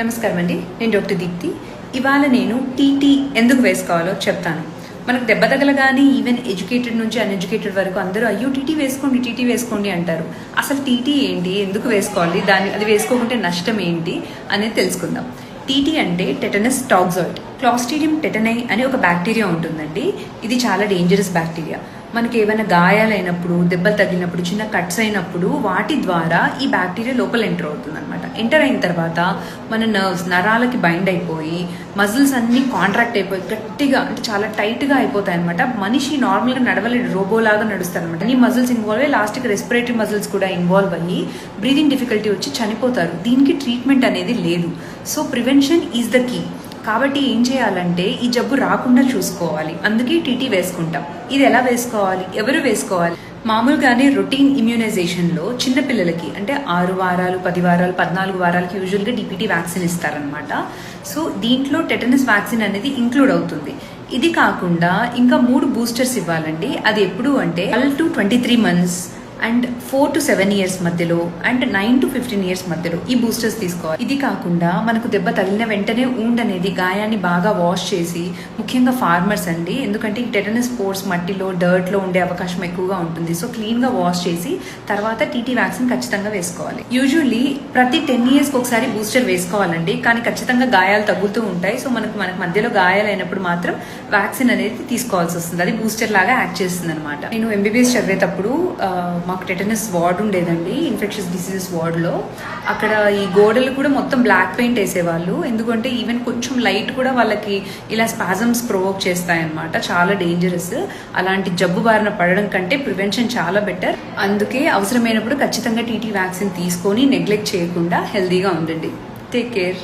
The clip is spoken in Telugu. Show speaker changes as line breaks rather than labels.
నమస్కారం అండి. నేను డాక్టర్ దీప్తి. ఇవాళ నేను టీటీ ఎందుకు వేసుకోవాలో చెప్తాను. మనకు దెబ్బ తగలగానే ఈవెన్ ఎడ్యుకేటెడ్ నుంచి అన్ఎడ్యుకేటెడ్ వరకు అందరూ అయ్యో టీటీ వేసుకోండి టీటీ వేసుకోండి అంటారు. అసలు టీటీ ఏంటి? ఎందుకు వేసుకోవాలి? దాన్ని అది వేసుకోకుంటే నష్టం ఏంటి? అనేది తెలుసుకుందాం. టీటీ అంటే టెటనస్ టాక్సాయిడ్. క్లాస్టీరియం టెటనై అనే ఒక బ్యాక్టీరియా ఉంటుందండి. ఇది చాలా డేంజరస్ బ్యాక్టీరియా మనకి ఏమైనా గాయాలైనప్పుడు దెబ్బలు తగిలినప్పుడు చిన్న కట్స్ అయినప్పుడు వాటి ద్వారా ఈ బ్యాక్టీరియా లోపల ఎంటర్ అవుతుంది అనమాట ఎంటర్ అయిన తర్వాత మన నర్వ్స్ నరాలకి బైండ్ అయిపోయి మజిల్స్ అన్నీ కాంట్రాక్ట్ అయిపోయి గట్టిగా అంటే చాలా టైట్గా అయిపోతాయి అనమాట మనిషి నార్మల్గా నడవలేని నడవలేడు రోబో నడుస్తారు అనమాట ఈ మజిల్స్ ఇన్వాల్వ్ అయ్యి లాస్ట్కి రెస్పిరేటరీ మజిల్స్ కూడా ఇన్వాల్వ్ అయ్యి బ్రీదింగ్ డిఫికల్టీ వచ్చి చనిపోతారు. దీనికి ట్రీట్మెంట్ అనేది లేదు. So prevention is the key కాబట్టి ఏం చేయాలంటే ఈ జబ్బు రాకుండా చూసుకోవాలి. అందుకే టీటీ వేసుకుంటాం. ఇది ఎలా వేసుకోవాలి? ఎవరు వేసుకోవాలి? మామూలుగానే రొటీన్ ఇమ్యూనైజేషన్లో చిన్న పిల్లలకి అంటే ఆరు వారాలు పది వారాలు పద్నాలుగు వారాలకి యూజువల్గా డిపిటీ వ్యాక్సిన్ ఇస్తారనమాట సో దీంట్లో టెటనస్ వ్యాక్సిన్ అనేది ఇంక్లూడ్ అవుతుంది. ఇది కాకుండా ఇంకా మూడు బూస్టర్స్ ఇవ్వాలండి. అది ఎప్పుడు అంటే twelve to twenty three months and four to seven years మధ్యలో and nine to fifteen years మధ్యలో ఈ బూస్టర్స్ తీసుకోవాలి. ఇది కాకుండా మనకు దెబ్బ తగిలిన వెంటనే ఊండ్ అనేది గాయాన్ని బాగా వాష్ చేసి ముఖ్యంగా ఫార్మర్స్ అండి ఎందుకంటే ఈ టెటనస్ స్పోర్ట్స్ మట్టిలో డర్ట్లో ఉండే అవకాశం ఎక్కువగా ఉంటుంది. సో క్లీన్గా వాష్ చేసి తర్వాత టీటీ వ్యాక్సిన్ ఖచ్చితంగా వేసుకోవాలి. యూజువల్లీ ప్రతి టెన్ ఇయర్స్ ఒకసారి బూస్టర్ వేసుకోవాలండి. కానీ ఖచ్చితంగా గాయాలు తగ్గుతూ ఉంటాయి. సో మనకు మనకు మధ్యలో గాయాలైనప్పుడు మాత్రం వ్యాక్సిన్ అనేది తీసుకోవాల్సి వస్తుంది. అది బూస్టర్ లాగా యాక్ట్ చేస్తుంది అనమాట నేను ఎంబీబీఎస్ చదివేటప్పుడు మాకు టెటనస్ వార్డ్ ఉండేదండి ఇన్ఫెక్షన్స్ డిసీజెస్ వార్డ్లో అక్కడ ఈ గోడలు కూడా మొత్తం బ్లాక్ పెయింట్ వేసేవాళ్ళు. ఎందుకంటే ఈవెన్ కొంచెం లైట్ కూడా వాళ్ళకి ఇలా స్పాజమ్స్ ప్రొవోక్ చేస్తాయన్నమాట. చాలా డేంజరస్ అలాంటి జబ్బు బారిన పడడం కంటే ప్రివెన్షన్ చాలా బెటర్ అందుకే అవసరమైనప్పుడు ఖచ్చితంగా టీటీ వ్యాక్సిన్ తీసుకొని నెగ్లెక్ట్ చేయకుండా హెల్దీగా ఉండండి. Take care